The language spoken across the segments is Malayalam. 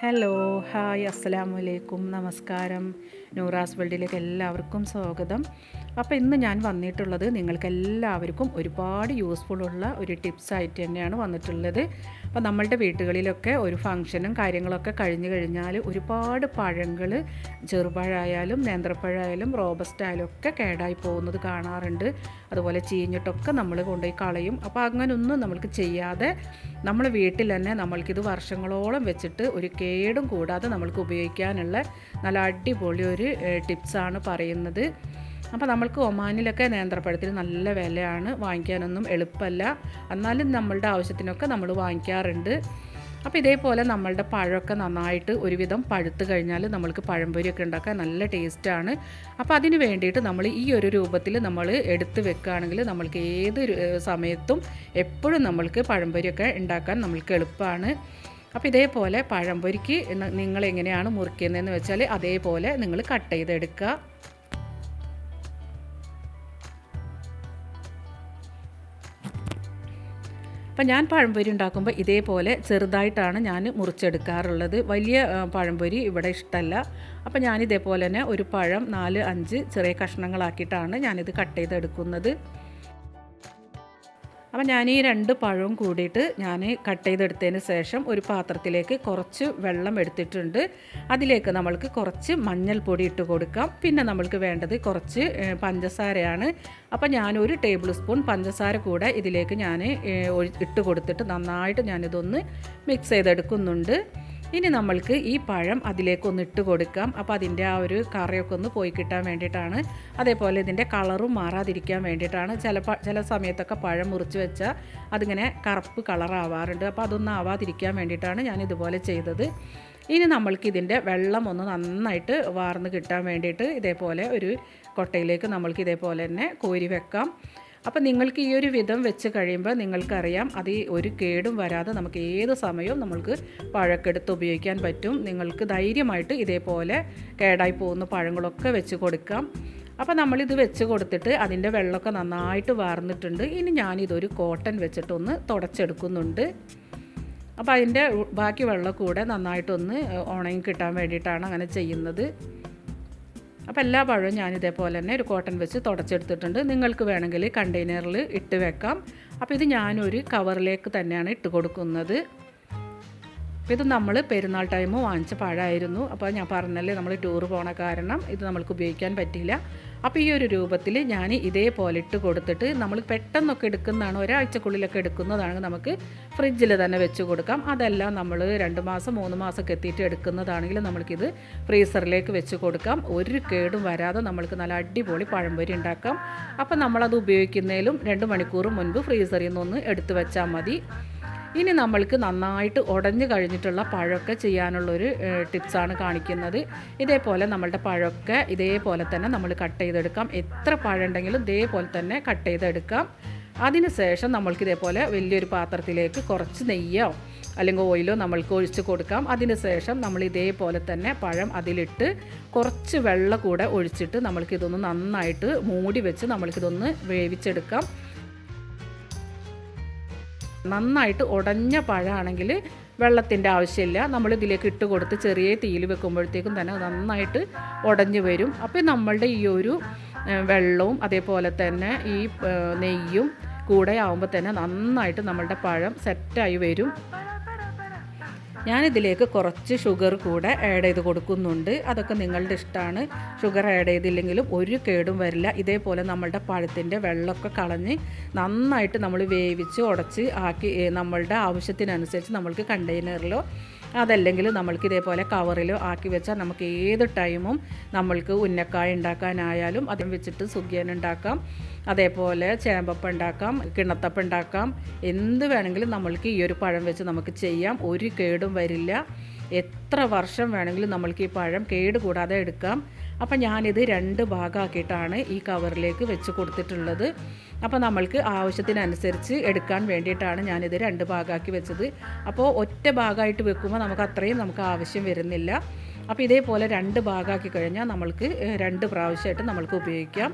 ഹലോ ഹായ് അസ്സലാമു അലൈക്കും നമസ്കാരം. നൂറാസ് വേൾഡിലേക്ക് എല്ലാവർക്കും സ്വാഗതം. അപ്പോൾ ഇന്ന് ഞാൻ വന്നിട്ടുള്ളത് നിങ്ങൾക്ക് എല്ലാവർക്കും ഒരുപാട് യൂസ്ഫുൾ ഉള്ള ഒരു ടിപ്സ് ആയിട്ട് തന്നെയാണ് വന്നിട്ടുള്ളത്. അപ്പോൾ നമ്മളുടെ വീടുകളിലൊക്കെ ഒരു ഫംഗ്ഷനും കാര്യങ്ങളൊക്കെ കഴിഞ്ഞു കഴിഞ്ഞാൽ ഒരുപാട് പഴങ്ങൾ ചെറുപഴമായാലും നേന്ത്രപ്പഴമായാലും റോബസ്റ്റായാലും ഒക്കെ കേടായി പോകുന്നത് കാണാറുണ്ട്. അതുപോലെ ചീഞ്ഞിട്ടൊക്കെ നമ്മൾ കൊണ്ടുപോയി കളയും. അപ്പോൾ അങ്ങനൊന്നും നമ്മൾക്ക് ചെയ്യാതെ നമ്മൾ വീട്ടിൽ തന്നെ നമ്മൾക്കിത് വർഷങ്ങളോളം വെച്ചിട്ട് ഒരു കേടും കൂടാതെ നമ്മൾക്ക് ഉപയോഗിക്കാനുള്ള നല്ല അടിപൊളി ഒരു ടിപ്സാണ് പറയുന്നത്. അപ്പോൾ നമ്മൾക്ക് ഒമാനിലൊക്കെ നേന്ത്രപ്പഴത്തിൽ നല്ല വിലയാണ്. വാങ്ങിക്കാനൊന്നും എളുപ്പമല്ല. എന്നാലും നമ്മളുടെ ആവശ്യത്തിനൊക്കെ നമ്മൾ വാങ്ങിക്കാറുണ്ട്. അപ്പോൾ ഇതേപോലെ നമ്മളുടെ പഴമൊക്കെ നന്നായിട്ട് ഒരുവിധം പഴുത്ത് കഴിഞ്ഞാൽ നമ്മൾക്ക് പഴംപൊരിയൊക്കെ ഉണ്ടാക്കാൻ നല്ല ടേസ്റ്റാണ് അപ്പോൾ അതിന് വേണ്ടിയിട്ട് നമ്മൾ ഈ ഒരു രൂപത്തിൽ നമ്മൾ എടുത്ത് വെക്കുകയാണെങ്കിൽ നമ്മൾക്ക് ഏത് സമയത്തും എപ്പോഴും നമ്മൾക്ക് പഴംപൊരിയൊക്കെ ഉണ്ടാക്കാൻ നമ്മൾക്ക് എളുപ്പമാണ്. അപ്പോൾ ഇതേപോലെ പഴംപൊരിക്ക് നിങ്ങൾ എങ്ങനെയാണ് മുറിക്കുന്നതെന്ന് വെച്ചാൽ അതേപോലെ നിങ്ങൾ കട്ട് ചെയ്തെടുക്കുക. അപ്പം ഞാൻ പഴംപൊരി ഉണ്ടാക്കുമ്പോൾ ഇതേപോലെ ചെറുതായിട്ടാണ് ഞാൻ മുറിച്ചെടുക്കാറുള്ളത്. വലിയ പഴംപൊരി ഇവിടെ ഇഷ്ടമല്ല അപ്പോൾ ഞാൻ ഇതേപോലെ തന്നെ ഒരു പഴം നാല് അഞ്ച് ചെറിയ കഷ്ണങ്ങളാക്കിയിട്ടാണ് ഞാനിത് കട്ട് ചെയ്തെടുക്കുന്നത്. അപ്പം ഞാൻ ഈ രണ്ട് പഴവും കൂടിയിട്ട് ഞാൻ കട്ട് ചെയ്തെടുത്തതിന് ശേഷം ഒരു പാത്രത്തിലേക്ക് കുറച്ച് വെള്ളം എടുത്തിട്ടുണ്ട്. അതിലേക്ക് നമ്മൾക്ക് കുറച്ച് മഞ്ഞൾപ്പൊടി ഇട്ട് കൊടുക്കാം. പിന്നെ നമ്മൾക്ക് വേണ്ടത് കുറച്ച് പഞ്ചസാരയാണ്. അപ്പം ഞാൻ ഒരു ടേബിൾ സ്പൂൺ പഞ്ചസാര കൂടെ ഇതിലേക്ക് ഞാൻ ഇട്ട് കൊടുത്തിട്ട് നന്നായിട്ട് ഞാനിതൊന്ന് മിക്സ് ചെയ്തെടുക്കുന്നുണ്ട്. ഇനി നമ്മൾക്ക് ഈ പഴം അതിലേക്കൊന്ന് ഇട്ട് കൊടുക്കാം. അപ്പോൾ അതിന്റെ ആ ഒരു കറയൊക്കെ ഒന്ന് പോയി കിട്ടാൻ വേണ്ടിയിട്ടാണ്. അതേപോലെ ഇതിന്റെ കളറും മാറാതിരിക്കാൻ വേണ്ടിയിട്ടാണ്. ചില ചില സമയത്തൊക്കെ പഴം മുറിച്ച് വെച്ചാൽ അതിങ്ങനെ കറുപ്പ് കളറാവാറുണ്ട്. അപ്പോൾ അതൊന്നും ആവാതിരിക്കാൻ വേണ്ടിയിട്ടാണ് ഞാൻ ഇതുപോലെ ചെയ്തത്. ഇനി നമ്മൾക്ക് ഇതിന്റെ വെള്ളം ഒന്ന് നന്നായിട്ട് വാർന്ന് കിട്ടാൻ വേണ്ടിയിട്ട് ഇതേപോലെ ഒരു കൊട്ടയിലേക്ക് നമ്മൾക്ക് ഇതേപോലെ തന്നെ കോരി വെക്കാം. അപ്പോൾ നിങ്ങൾക്ക് ഈ ഒരു വിധം വെച്ച് കഴിയുമ്പോൾ നിങ്ങൾക്കറിയാം അത് ഒരു കേടും വരാതെ നമുക്ക് ഏത് സമയവും നമ്മൾക്ക് പഴക്കെടുത്ത് ഉപയോഗിക്കാൻ പറ്റും. നിങ്ങൾക്ക് ധൈര്യമായിട്ട് ഇതേപോലെ കേടായി പോകുന്ന പഴങ്ങളൊക്കെ വെച്ച് കൊടുക്കാം. അപ്പോൾ നമ്മളിത് വെച്ച് കൊടുത്തിട്ട് അതിന്റെ വെള്ളമൊക്കെ നന്നായിട്ട് വാർന്നിട്ടുണ്ട്. ഇനി ഞാനിതൊരു കോട്ടൺ വെച്ചിട്ടൊന്ന് തുടച്ചെടുക്കുന്നുണ്ട്. അപ്പോൾ അതിന്റെ ബാക്കി വെള്ളം കൂടെ നന്നായിട്ടൊന്ന് ഉണങ്ങി കിട്ടാൻ വേണ്ടിയിട്ടാണ് അങ്ങനെ ചെയ്യുന്നത്. അപ്പോൾ എല്ലാ പഴവും ഞാൻ ഇതേപോലെ തന്നെ ഒരു കോട്ടൺ വെച്ച് തുടച്ചെടുത്തിട്ടുണ്ട്. നിങ്ങൾക്ക് വേണമെങ്കിൽ കണ്ടെയ്നറിൽ ഇട്ട് വെക്കാം. അപ്പോൾ ഇത് ഞാനൊരു കവറിലേക്ക് തന്നെയാണ് ഇട്ട് കൊടുക്കുന്നത്. ഇത് നമ്മൾ പെരുന്നാൾ ടൈം വാങ്ങിച്ച പഴമായിരുന്നു. അപ്പോൾ ഞാൻ പറഞ്ഞല്ലേ നമ്മൾ ടൂർ പോണ കാരണം ഇത് നമ്മൾക്ക് ഉപയോഗിക്കാൻ പറ്റില്ല അപ്പോൾ ഈ ഒരു രൂപത്തിൽ ഞാൻ ഇതേപോലെ ഇട്ട് കൊടുത്തിട്ട് നമ്മൾ പെട്ടെന്നൊക്കെ എടുക്കുന്നതാണ് ഒരാഴ്ചക്കുള്ളിലൊക്കെ എടുക്കുന്നതാണ് നമുക്ക് ഫ്രിഡ്ജിൽ തന്നെ വെച്ച് കൊടുക്കാം. അതെല്ലാം നമ്മൾ രണ്ട് മാസം മൂന്ന് മാസമൊക്കെ എത്തിയിട്ട് എടുക്കുന്നതാണെങ്കിൽ നമ്മൾക്കിത് ഫ്രീസറിലേക്ക് വെച്ച് കൊടുക്കാം. ഒരു കേടും വരാതെ നമ്മൾക്ക് നല്ല അടിപൊളി പഴംപൊരി ഉണ്ടാക്കാം. അപ്പോൾ നമ്മളത് ഉപയോഗിക്കുന്നതിലും രണ്ട് മണിക്കൂർ മുൻപ് ഫ്രീസറിൽ നിന്നൊന്ന് എടുത്തു വെച്ചാൽ മതി. ഇനി നമ്മൾക്ക് നന്നായിട്ട് ഉടഞ്ഞു കഴിഞ്ഞിട്ടുള്ള പഴമൊക്കെ ചെയ്യാനുള്ളൊരു ടിപ്സാണ് കാണിക്കുന്നത്. ഇതേപോലെ നമ്മളുടെ പഴമൊക്കെ ഇതേപോലെ തന്നെ നമ്മൾ കട്ട് ചെയ്തെടുക്കാം. എത്ര പഴം ഉണ്ടെങ്കിലും ഇതേപോലെ തന്നെ കട്ട് ചെയ്തെടുക്കാം. അതിനുശേഷം നമ്മൾക്ക് ഇതേപോലെ വലിയൊരു പാത്രത്തിലേക്ക് കുറച്ച് നെയ്യോ അല്ലെങ്കിൽ ഓയിലോ നമ്മൾക്ക് ഒഴിച്ച് കൊടുക്കാം. അതിനുശേഷം നമ്മൾ ഇതേപോലെ തന്നെ പഴം അതിലിട്ട് കുറച്ച് വെള്ളം കൂടെ ഒഴിച്ചിട്ട് നമ്മൾക്കിതൊന്ന് നന്നായിട്ട് മൂടി വെച്ച് നമ്മൾക്കിതൊന്ന് വേവിച്ചെടുക്കാം. നന്നായിട്ട് ഉടഞ്ഞ പഴമാണെങ്കിൽ വെള്ളത്തിന്റെ ആവശ്യമില്ല. നമ്മൾ ഇതിലേക്ക് ഇട്ട് കൊടുത്ത് ചെറിയ തീയിൽ വെക്കുമ്പോഴത്തേക്കും തന്നെ നന്നായിട്ട് ഉടഞ്ഞു വരും. അപ്പോൾ നമ്മളുടെ ഈ ഒരു വെള്ളവും അതേപോലെ തന്നെ ഈ നെയ്യും കൂടെ ആകുമ്പോൾ തന്നെ നന്നായിട്ട് നമ്മളുടെ പഴം സെറ്റായി വരും. ഞാനിതിലേക്ക് കുറച്ച് ഷുഗർ കൂടെ ആഡ് ചെയ്ത് കൊടുക്കുന്നുണ്ട്. അതൊക്കെ നിങ്ങളുടെ ഇഷ്ടമാണ് ഷുഗർ ആഡ് ചെയ്തില്ലെങ്കിലും ഒരു കേടും വരില്ല. ഇതേപോലെ നമ്മളുടെ പഴത്തിന്റെ വെള്ളമൊക്കെ കളഞ്ഞ് നന്നായിട്ട് നമ്മൾ വേവിച്ച് ഉടച്ച് ആക്കി നമ്മളുടെ ആവശ്യത്തിനനുസരിച്ച് നമ്മൾക്ക് കണ്ടെയ്നറിലോ അതല്ലെങ്കിൽ നമ്മൾക്ക് ഇതേപോലെ കവറിൽ ആക്കി വെച്ചാൽ നമുക്ക് ഏത് ടൈമും നമ്മൾക്ക് ഉന്നക്കായ ഉണ്ടാക്കാനായാലും അതും വെച്ചിട്ട് സുഖിയൻ ഉണ്ടാക്കാം. അതേപോലെ ചേമ്പപ്പ ഉണ്ടാക്കാം കിണത്തപ്പ ഉണ്ടാക്കാം. എന്ത് വേണമെങ്കിലും നമ്മൾക്ക് ഈ ഒരു പഴം വെച്ച് നമുക്ക് ചെയ്യാം. ഒരു കേടും വരില്ല. എത്ര വർഷം വേണമെങ്കിലും നമ്മൾക്ക് ഈ പഴം കേട് കൂടാതെ എടുക്കാം. അപ്പം ഞാനിത് രണ്ട് ഭാഗമാക്കിയിട്ടാണ് ഈ കവറിലേക്ക് വെച്ച് കൊടുത്തിട്ടുള്ളത്. അപ്പോൾ നമ്മൾക്ക് ആവശ്യത്തിനനുസരിച്ച് എടുക്കാൻ വേണ്ടിയിട്ടാണ് ഞാനിത് രണ്ട് ഭാഗമാക്കി വെച്ചത്. അപ്പോൾ ഒറ്റ ഭാഗമായിട്ട് വെക്കുമ്പോൾ നമുക്ക് അത്രയും നമുക്ക് ആവശ്യം വരുന്നില്ല. അപ്പോൾ ഇതേപോലെ രണ്ട് ഭാഗമാക്കി കഴിഞ്ഞാൽ നമ്മൾക്ക് രണ്ട് പ്രാവശ്യമായിട്ട് നമ്മൾക്ക് ഉപയോഗിക്കാം.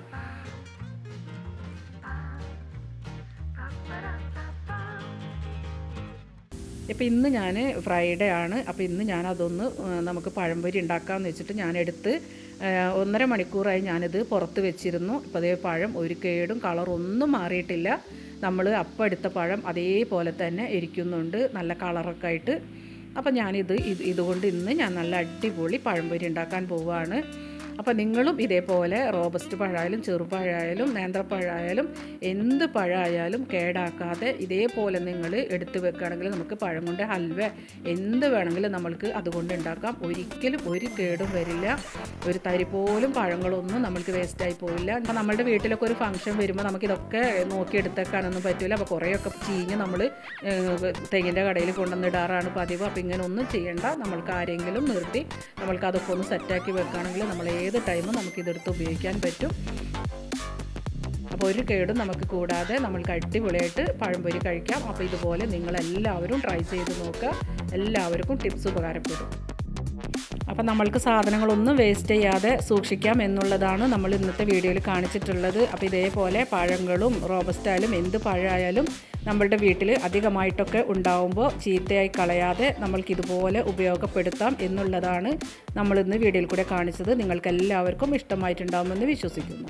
ഇപ്പോൾ ഇന്ന് ഞാൻ ഫ്രൈഡേ ആണ്. അപ്പോൾ ഇന്ന് ഞാൻ അതൊന്ന് നമുക്ക് പഴംപൊരി ഉണ്ടാക്കാമെന്ന് വെച്ചിട്ട് ഞാനെടുത്ത് ആ, ഒന്നര മണിക്കൂറായി ഞാനിത് പുറത്ത് വെച്ചിരുന്നു. ഇപ്പോൾ അതേ പഴം ഒരു കേടും കളറൊന്നും മാറിയിട്ടില്ല. നമ്മൾ അപ്പം എടുത്ത പഴം അതേപോലെ തന്നെ ഇരിക്കുന്നുണ്ട് നല്ല കളറൊക്കെ ആയിട്ട്. അപ്പം ഞാനിത് ഇത് ഇതുകൊണ്ട് ഇന്ന് ഞാൻ നല്ല അടിപൊളി പഴംപൊരി ഉണ്ടാക്കാൻ പോവുകയാണ് അപ്പോൾ നിങ്ങളും ഇതേപോലെ റോബസ്റ്റ് പഴമായാലും ചെറുപഴമായാലും നേന്ത്രപ്പഴമായാലും എന്ത് പഴമായാലും കേടാക്കാതെ ഇതേപോലെ നിങ്ങൾ എടുത്തു വെക്കുകയാണെങ്കിൽ നമുക്ക് പഴം കൊണ്ട് ഹൽവ എന്ത് വേണമെങ്കിലും നമ്മൾക്ക് അതുകൊണ്ട് ഉണ്ടാക്കാം. ഒരിക്കലും ഒരു കേടും വരില്ല. ഒരു തരി പോലും പഴങ്ങളൊന്നും നമ്മൾക്ക് വേസ്റ്റായി പോവില്ല. അപ്പോൾ നമ്മളുടെ വീട്ടിലൊക്കെ ഒരു ഫംഗ്ഷൻ വരുമ്പോൾ നമുക്കിതൊക്കെ നോക്കിയെടുത്തേക്കാനൊന്നും പറ്റില്ല അപ്പോൾ കുറേയൊക്കെ ചീഞ്ഞ് നമ്മൾ തെങ്ങിന്റെ കടയിൽ കൊണ്ടുവന്നിടാറാണ് പതിവ്. അപ്പോൾ ഇങ്ങനെ ഒന്നും ചെയ്യേണ്ട. നമ്മൾക്ക് ആരെങ്കിലും നിർത്തി നമ്മൾക്ക് അതൊക്കെ ഒന്ന് സെറ്റാക്കി വെക്കുകയാണെങ്കിൽ നമ്മൾ ഏത് ടൈമും നമുക്കിതെടുത്ത് ഉപയോഗിക്കാൻ പറ്റും. അപ്പോൾ ഒരു കേടും നമുക്ക് കൂടാതെ നമ്മൾക്ക് അടിപൊളിയായിട്ട് പഴംപൊരി കഴിക്കാം. അപ്പോൾ ഇതുപോലെ നിങ്ങളെല്ലാവരും ട്രൈ ചെയ്ത് നോക്കുക എല്ലാവർക്കും ടിപ്സ് ഉപകാരപ്പെടും. അപ്പം നമ്മൾക്ക് സാധനങ്ങളൊന്നും വേസ്റ്റ് ചെയ്യാതെ സൂക്ഷിക്കാം എന്നുള്ളതാണ് നമ്മൾ ഇന്നത്തെ വീഡിയോയിൽ കാണിച്ചിട്ടുള്ളത്. അപ്പോൾ ഇതേപോലെ പഴങ്ങളും റോബസ്റ്റായാലും എന്ത് പഴമായാലും നമ്മളുടെ വീട്ടിൽ അധികമായിട്ടൊക്കെ ഉണ്ടാവുമ്പോൾ ചീത്തയായി കളയാതെ നമ്മൾക്ക് ഇതുപോലെ ഉപയോഗപ്പെടുത്താം എന്നുള്ളതാണ് നമ്മളിന്ന് വീഡിയോയിൽ കൂടെ കാണിച്ചത്. നിങ്ങൾക്ക് എല്ലാവർക്കും ഇഷ്ടമായിട്ടുണ്ടാകുമെന്ന് വിശ്വസിക്കുന്നു.